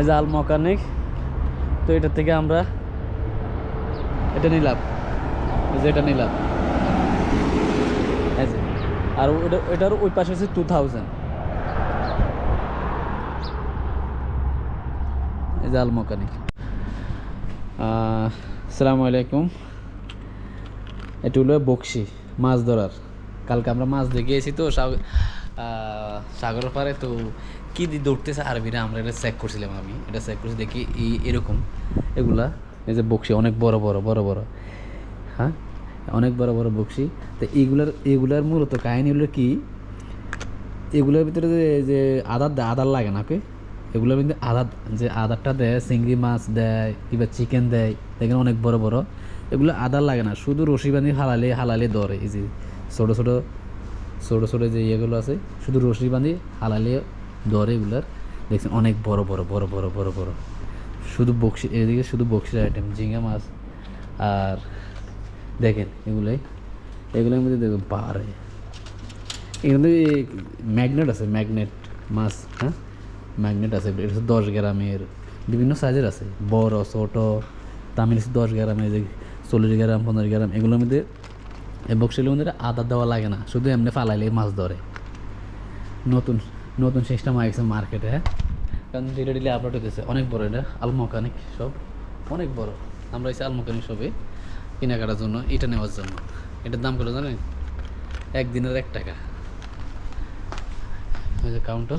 এই আল মকানিক। তো এটা থেকে আমরা এটা নিলাম। যে এটা নিলাম। আর ওটা এটার ওই পাশে হচ্ছে টু থাউজেন্ড এই আল মকানিক। আসসালামু আলাইকুম। এটা হলো বকশি মাছ ধরার। কালকে আমরা মাছ দেখে এসেছি তো সাগরের পাড়ে তো কী দিয়ে দৌড়তেছে আরবিরা, আমরা এটা চেক করছিলাম আমি। এটা চেক করছি, দেখি এই এরকম। এগুলা, এই যে বকশি অনেক বড় বড় বড় বড়। হ্যাঁ? অনেক বড় বড় বকশি তো এইগুলার এগুলার মূলত কাহিনী হলো কি, এগুলোর ভিতরে যে যে আদার দেয় আদার লাগে না, ওকে? এগুলোর ভিতরে আদার, যে আদারটা দেয়, চিংড়ি মাছ দেয়, কিংবা চিকেন দেয়, দেখেন অনেক বড় বড়। এগুলো আদার লাগে না, শুধু রশি বাঁধি হালালে হালালে ধরে, এই যে ছোটো ছোটো ছোটো ছোটো যে ইয়েগুলো আছে, শুধু রশি বাঁধি, হালালে ধরে এগুলার। দেখছেন, অনেক বড় বড় বড় বড় বড় বড়। শুধু বক্সি এদিকে শুধু বক্সির আইটেম ঝিঙ্গা মাছ আর দেখেন এগুলোই। এগুলোর মধ্যে দেখবেন পাহাড়ে এখানে ম্যাগনেট আছে, ম্যাগনেট মাছ হ্যাঁ? ম্যাগনেট আছে, এটা দশ গ্রামের। বিভিন্ন সাইজের আছে, বড়, ছোট, তামিল দশ গ্রামের চল্লিশ গ্রাম পনেরো গ্রাম, এগুলোর মধ্যে এই বক্সের মধ্যে আদা দেওয়া লাগে না, শুধু এমনি ফালাইলে মাছ ধরে। নতুন নতুন সিস্টেম আসছে মার্কেটে হ্যাঁ? কারণ ডিলে ডিলে আপলোড হতেছে অনেক বড় এটা, আলমকানিক সব, অনেক বড়। আমরা এসে আলমোকানিক সবে কেনাকাটার জন্য, এটা নেওয়ার জন্য। এটার দাম কত জানেন? একদিনের এক টাকা। ওই যে কাউন্টার